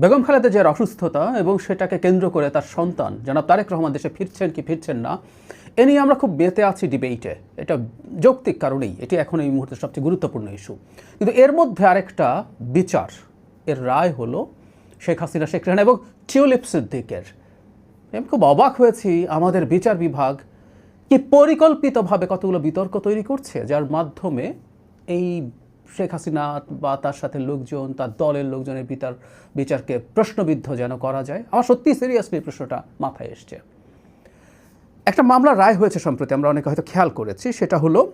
বেগম খালেদা জিয়ার অসুস্থতা এবং সেটাকে কেন্দ্র করে তার সন্তান, জনাব তারেক রহমান দেশে ফিরছেন কি ফিরছেন না, এ নিয়ে আমরা খুব বেতে আছি ডিবেইটে। এটা যৌক্তিক কারণেই, এটি এখন এই মুহূর্তে সবচেয়ে গুরুত্বপূর্ণ ইস্যু। কিন্তু এর মধ্যে আরেকটা বিচার, এর রায় হলো শেখ হাসিনা, শেখ রেহানা এবং টিউলিপ সিদ্দিকের। আমি খুব অবাক হয়েছি আমাদের বিচার বিভাগ কি পরিকল্পিতভাবে কতগুলো বিতর্ক তৈরি করছে, যার মাধ্যমে এই শেখ হাসিনা বা তার সাথে লোকজন, তার দলের লোকজনের বিচার, বিচারকে প্রশ্নবিদ্ধ যেন করা যায়। আমার সত্যি সিরিয়াসলি প্রশ্নটা মাথায় এসছে। একটা মামলা রায় হয়েছে সম্প্রতি, আমরা অনেকে হয়তো খেয়াল করেছি। সেটা হলো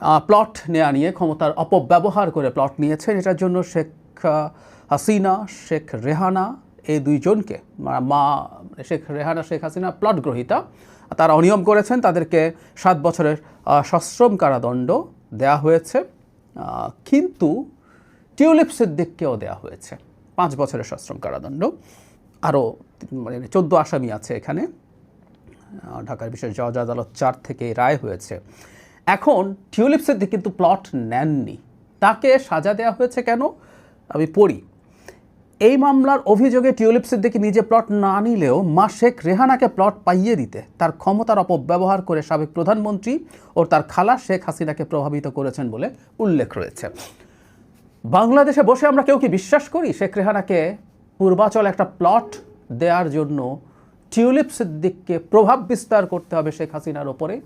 প্লট নেওয়া নিয়ে ক্ষমতার অপব্যবহার করে প্লট নিয়েছেন এটার জন্য শেখ হাসিনা, শেখ রেহানা এই দুইজনকে, মা- মা শেখ রেহানা, শেখ হাসিনা প্লট গ্রহীতা, তারা অনিয়ম করেছেন। তাদেরকে সাত বছরের সশ্রম কারাদণ্ড দেয়া হয়েছে। কিন্তু টিউলিপ সিদ্দিককেও দেওয়া হয়েছে। পাঁচ বছরের সশ্রম কারাদণ্ড। আরও মানে চোদ্দ আসামি আছে এখানে। ঢাকার বিশেষ জজ আদালত চার থেকে রায় হয়েছে। এখন টিউলিপ সিদ্দিক কিন্তু প্লট নেননি। তাকে সাজা দেওয়া হয়েছে কেন? আমি পড়ি। এই মামলার অভিযোগে টিউলিপ সিদ্দিকি নিজে প্লট না নিলেও মা শেখ রেহানাকে প্লট পাইয়ে দিতে তার ক্ষমতার অপব্যবহার করে সাবেক প্রধানমন্ত্রী ও তার খালা শেখ হাসিনাকে প্রভাবিত করেছেন বলে উল্লেখ রয়েছে। বাংলাদেশে বসে আমরা কেউ কি বিশ্বাস করি শেখ রেহানাকে পূর্বাচল একটা প্লট দেওয়ার জন্য টিউলিপ সিদ্দিককে প্রভাব বিস্তার করতে হবে শেখ হাসিনার ওপরে?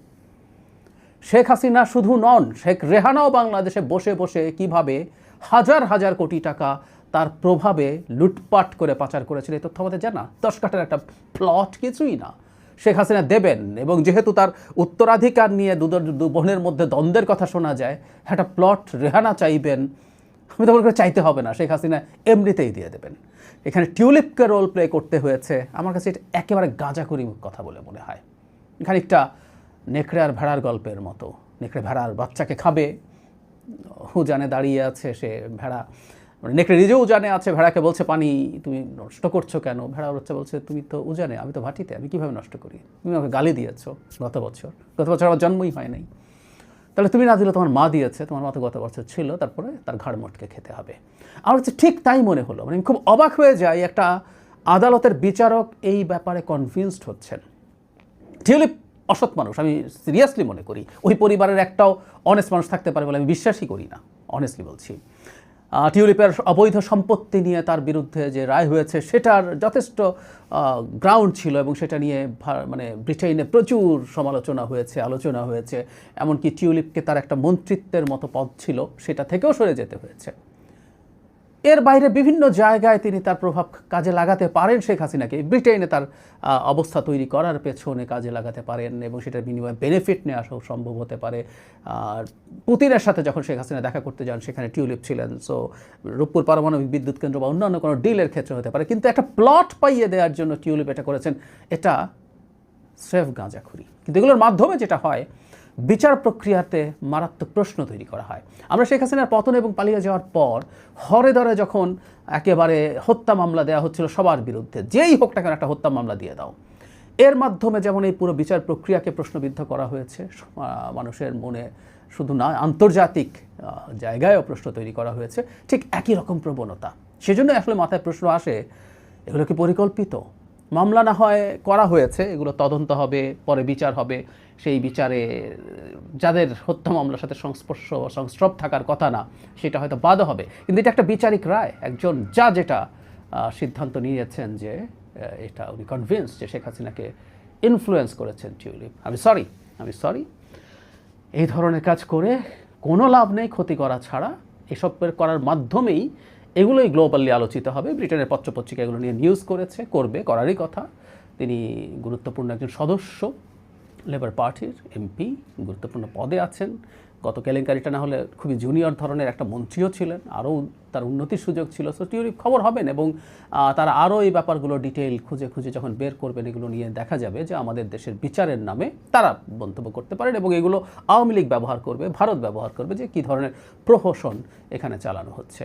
শেখ হাসিনা শুধু নন, শেখ রেহানাও বাংলাদেশে বসে বসে কীভাবে হাজার হাজার কোটি টাকা তার প্রভাবে লুটপাট করে পাচার করেছিল। এই তথ্য আমাদের জানা। দশ কাঠার একটা প্লট কিছুই না। শেখ হাসিনা দেবেন এবং যেহেতু তার উত্তরাধিকার নিয়ে দু বোনের মধ্যে দ্বন্দ্বের কথা শোনা যায়, একটা প্লট রেহানা চাইবেন, আমি তো মনে চাইতে হবে না। শেখ হাসিনা এমনিতেই দিয়ে দেবেন। এখানে টিউলিপকে রোল প্লে করতে হয়েছে। আমার কাছে এটা একেবারে গাঁজাখুরি কথা বলে মনে হয়। খানিকটা নেকড়ে আর ভেড়ার গল্পের মতো। নেকড়ে ভেড়ার বাচ্চাকে খাবে। উজানে দাঁড়িয়ে আছে সে ভেড়া। নেকড়ে নিজেও উজানে আছে, ভেড়াকে বলছে, পানি, তুমি নষ্ট করছ কেন? ভেড়া হচ্ছে বলছে, তুমি তো উজানে, আমি তো ভাটিতে, আমি কীভাবে নষ্ট করি? তুমি আমাকে গালি দিয়েছ গত বছর। গত বছর আমার জন্মই হয় নাই। তাহলে তুমি না দিলে তোমার মা দিয়েছে, তোমার মা তো গত বছর ছিল, তারপরে তার ঘাড় মোটকে খেতে হবে। আমার হচ্ছে ঠিক তাই মনে হলো মানে খুব অবাক হয়ে যাই, একটা আদালতের বিচারক এই ব্যাপারে কনভিন্সড হচ্ছেন। টিউলিপ অসৎ মানুষ, আমি সিরিয়াসলি মনে করি। ওই পরিবারের একটাও অনেস্ট মানুষ থাকতে পারে বলে আমি বিশ্বাসই করি না অনেস্টলি বলছি। টিউলিপের অবৈধ সম্পত্তি নিয়ে তার বিরুদ্ধে যে রায় হয়েছে, সেটার যথেষ্ট গ্রাউন্ড ছিল এবং সেটা নিয়ে মানে ব্রিটেনে প্রচুর সমালোচনা হয়েছে, আলোচনা হয়েছে। এমনকি টিউলিপকে তার একটা মন্ত্রিত্বের মতো পদ ছিল, সেটা থেকেও সরে যেতে হয়েছে। এর বাইরে বিভিন্ন জায়গায় তিনি তার প্রভাব কাজে লাগাতে পারেন শেখ হাসিনাকে। ব্রিটেনে তার অবস্থা তৈরি করার পেছনে কাজে লাগাতে পারেন এবং সেটার বিনিময়ে বেনিফিট নেওয়া সব সম্ভব হতে পারে। আর পুতিনের সাথে যখন শেখ হাসিনা দেখা করতে যান, সেখানে টিউলিপ ছিলেন। সো রূপপুর পারমাণবিক বিদ্যুৎ কেন্দ্র বা অন্যান্য কোনো ডিলের ক্ষেত্রে হতে পারে। কিন্তু একটা প্লট পাইয়ে দেওয়ার জন্য টিউলিপ এটা করেছেন, এটা স্রেফ গাঁজাখুরি। কিন্তু এগুলোর মাধ্যমে যেটা হয় বিচার প্রক্রিয়াতে মারাত্মক প্রশ্ন তৈরি করা হয়। আমরা শেখ হাসিনার পতন এবং পালিয়ে যাওয়ার পর, হরে ধরে যখন একেবারে হত্যা মামলা দেওয়া হচ্ছিল সবার বিরুদ্ধে, যেই হোক কেন একটা হত্যা মামলা দিয়ে দাও। এর মাধ্যমে যেমন এই পুরো বিচার প্রক্রিয়াকে প্রশ্নবিদ্ধ করা হয়েছে মানুষের মনে শুধু না, আন্তর্জাতিক জায়গায়ও প্রশ্ন তৈরি করা হয়েছে, ঠিক একই রকম প্রবণতা। সেজন্য আসলে মাথায় প্রশ্ন আসে, এগুলো কি পরিকল্পিত? মামলা না হয় করা হয়েছে, এগুলো তদন্ত হবে, পরে বিচার হবে। সেই বিচারে যাদের হত্যা মামলার সাথে সংস্পর্শ সংস্রব থাকার কথা না, সেটা হয়তো বাদ হবে। কিন্তু এটা একটা বিচারিক রায়। একজন যা যেটা সিদ্ধান্ত নিয়েছেন যে এটা উনি কনভিন্স যে শেখ হাসিনাকে ইনফ্লুয়েন্স করেছেন টিউলিপ আমি সরি আমি সরি এই ধরনের কাজ করে কোনো লাভ নেই ক্ষতি করা ছাড়া। এসব করার মাধ্যমেই এগুলোই গ্লোবালি আলোচিত হবে। ব্রিটেনের পত্রপত্রিকা এগুলো নিয়ে নিউজ করেছে, করবে, করারই কথা। তিনি গুরুত্বপূর্ণ একজন সদস্য লেবার পার্টির এমপি গুরুত্বপূর্ণ পদে আছেন। গত কেলেঙ্কারিটা না হলে খুবই জুনিয়র ধরনের একটা মন্ত্রীও ছিলেন, আরও তার উন্নতির সুযোগ ছিল। সো টিউরিপ খবর হবেন এবং তারা আরও এই ব্যাপারগুলো ডিটেইল খুঁজে খুঁজে যখন বের করবেন, এগুলো নিয়ে দেখা যাবে যে আমাদের দেশের বিচারের নামে তারা মন্তব্য করতে পারেন এবং এগুলো আওয়ামী লীগ ব্যবহার করবে, ভারত ব্যবহার করবে যে কী ধরনের প্রহসন এখানে চালানো হচ্ছে।